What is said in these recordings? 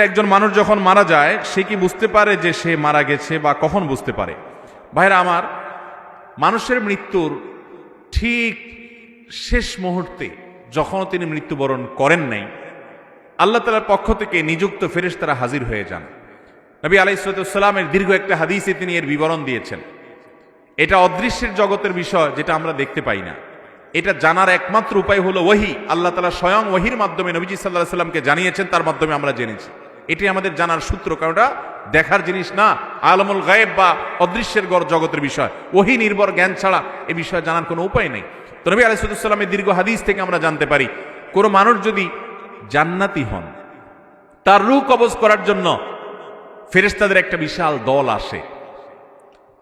একজন মানুষ যখন মারা যায়, সে কি বুঝতে পারে যে সে মারা গেছে বা কখন বুঝতে পারে? ভাইরা আমার, মানুষের মৃত্যুর ঠিক শেষ মুহূর্তে যখন তিনি মৃত্যুবরণ করেন নাই, আল্লাহ তালার পক্ষ থেকে নিযুক্ত ফেরেশ তারা হাজির হয়ে যান। নবী আলাইসালামের দীর্ঘ একটা হাদিসে তিনি এর বিবরণ দিয়েছেন। এটা অদৃশ্যের জগতের বিষয় যেটা আমরা দেখতে পাই না। এটা জানার একমাত্র উপায় হলো ওহি। আল্লাহ তালা স্বয়ং ওহির মাধ্যমে নবীজি সাল্লাহ সাল্লামকে জানিয়েছেন, তার মাধ্যমে আমরা জেনেছি। এটি আমাদের জানার সূত্র, কারণ ওটা দেখার জিনিস না। আলমুল গায়েব বা অদৃশ্যের গড় জগতের বিষয়। ওহি নির্ভর জ্ঞান ছাড়া এ বিষয়ে জানার কোনো উপায় নেই। তো নবী আলাইসাল্লামের দীর্ঘ হাদিস থেকে আমরা জানতে পারি, কোনো মানুষ যদি জান্নাতি হন, তার রু কবজ করার জন্য ফেরেস্তাদের একটা বিশাল দল আসে।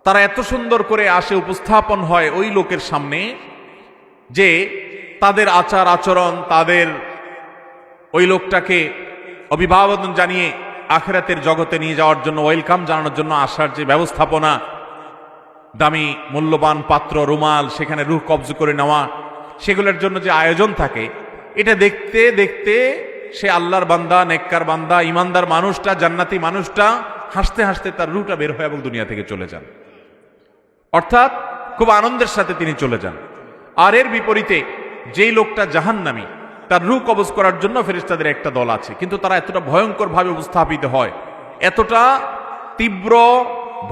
তারা এত সুন্দর করে আসে, উপস্থাপন হয় ওই লোকের সামনে যে তাদের আচার আচরণ তাদের ওই লোকটাকে অভিভাবন জানিয়ে আখেরাতের জগতে নিয়ে যাওয়ার জন্য ওয়েলকাম জানানোর জন্য আসার যে ব্যবস্থাপনা, দামি মূল্যবান পাত্র, রুমাল, সেখানে রুহ কবজ করে নেওয়া, সেগুলোর জন্য যে আয়োজন থাকে, এটা দেখতে দেখতে সে আল্লাহর বান্দা, নেককার বান্দা, ইমানদার মানুষটা, জান্নাতি মানুষটা, হাসতে হাসতে তার রুটা বের হয় এবং দুনিয়া থেকে চলে যান। অর্থাৎ খুব আনন্দের সাথে তিনি চলে যান। আর এর বিপরীতে যেই লোকটা জাহান্নামী তার রূপ কবজ করার জন্য ফেরেশতাদের একটা দল আছে। কিন্তু তারা এতটা ভয়ঙ্কর ভাবে উপস্থাপিত হয়, এতটা তীব্র,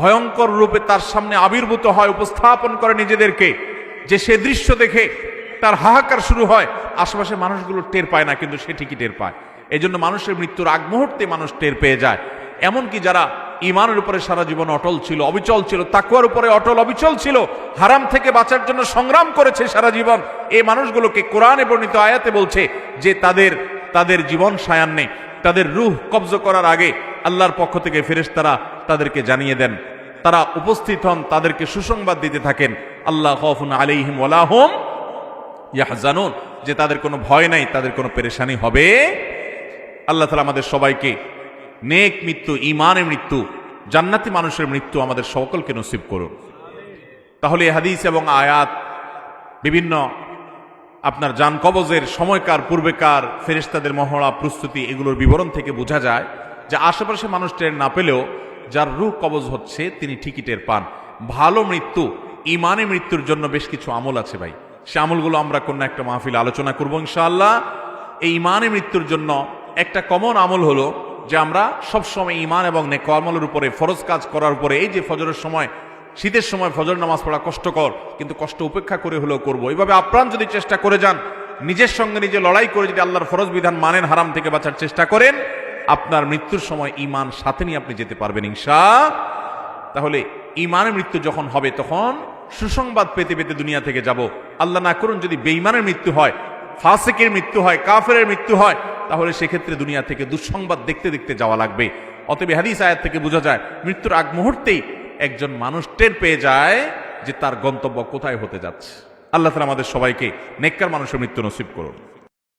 ভয়ঙ্কর রূপে তার সামনে আবির্ভূত হয়, উপস্থাপন করে নিজেদেরকে, যে সে দৃশ্য দেখে তার হাহাকার শুরু হয়, আশেপাশে মানুষগুলো টের পায় না, কিন্তু সে ঠিকই টের পায়। এই জন্য মানুষের মৃত্যুর আগ মুহূর্তে মানুষ টের পেয়ে যায়। এমনকি যারা ইমানের উপরে সারা জীবন অটল ছিল, অবিচল ছিল তাকুয়ার উপরে অটল, অবিচল ছিল, হারাম থেকে বাঁচার জন্য সংগ্রাম করেছে সারা জীবন এই মানুষগুলোকে কোরআনে বর্ণিত আয়াতে বলছে যে তাদের তাদের জীবন সায়ান্নে তাদের রুহ কবজ করার আগে আল্লাহর পক্ষ থেকে ফেরেশতারা তাদেরকে জানিয়ে দেন। তারা উপস্থিত হন, তাদেরকে সুসংবাদ দিতে থাকেন। আল্লাহ খফুন আলাইহিম ওয়ালাহুম ইয়াহজানুন। যে তাদের কোনো ভয় নাই, তাদের কোনো পেরেশানি হবে। আল্লাহ তালা আমাদের সবাইকে নেক মৃত্যু ইমানের মৃত্যু, জান্নাতি মানুষের মৃত্যু আমাদের সকলকে নসিব করুন। তাহলে হাদিস এবং আয়াত বিভিন্ন আপনার যান কবজের সময়কার, পূর্বেকার ফেরেশতাদের মহড়া, প্রস্তুতি এগুলোর বিবরণ থেকে বোঝা যায় যে আশেপাশে মানুষ টের না পেলেও যার রূহ কবজ হচ্ছে, তিনি ঠিকই টের পান। ভালো মৃত্যু, ইমানে মৃত্যুর জন্য বেশ কিছু আমল আছে ভাই। সে আমলগুলো আমরা কোনো একটা মাহফিল আলোচনা করব ইনশাআল্লাহ। এই ইমানে মৃত্যুর জন্য একটা কমন আমল হলো যে আমরা সবসময় ইমান এবং নেকমলের উপরে, ফরজ কাজ করার উপরে, এই যে ফজরের সময় শীতের সময় ফজর নামাজ পড়া কষ্টকর, কিন্তু কষ্ট উপেক্ষা করে হলেও করব। এইভাবে আপ্রাণ যদি চেষ্টা করে যান, নিজের সঙ্গে নিজে লড়াই করে যদি আল্লাহর ফরজ বিধান মানেন, হারাম থেকে বাঁচার চেষ্টা করেন, আপনার মৃত্যুর সময় ইমান সাথে নিয়ে আপনি যেতে পারবেন ইনশা। তাহলে ইমানের মৃত্যু যখন হবে, তখন সুসংবাদ পেতে পেতে দুনিয়া থেকে যাব। আল্লাহ না করুন যদি বেইমানের মৃত্যু হয়, ফাসেকের মৃত্যু হয় কাফের মৃত্যু হয়, তাহলে সেক্ষেত্রে দুনিয়া থেকে দুঃসংবাদ দেখতে দেখতে যাওয়া লাগবে। অতএব হাদিস আয়াত থেকে বোঝা যায়, মৃত্যুর আগ মুহূর্তেই একজন মানুষ টের পেয়ে যায় যে তার গন্তব্য কোথায় হতে যাচ্ছে। আল্লাহ তালা আমাদের সবাইকে নেককার মানুষের মৃত্যু নসিব করুন।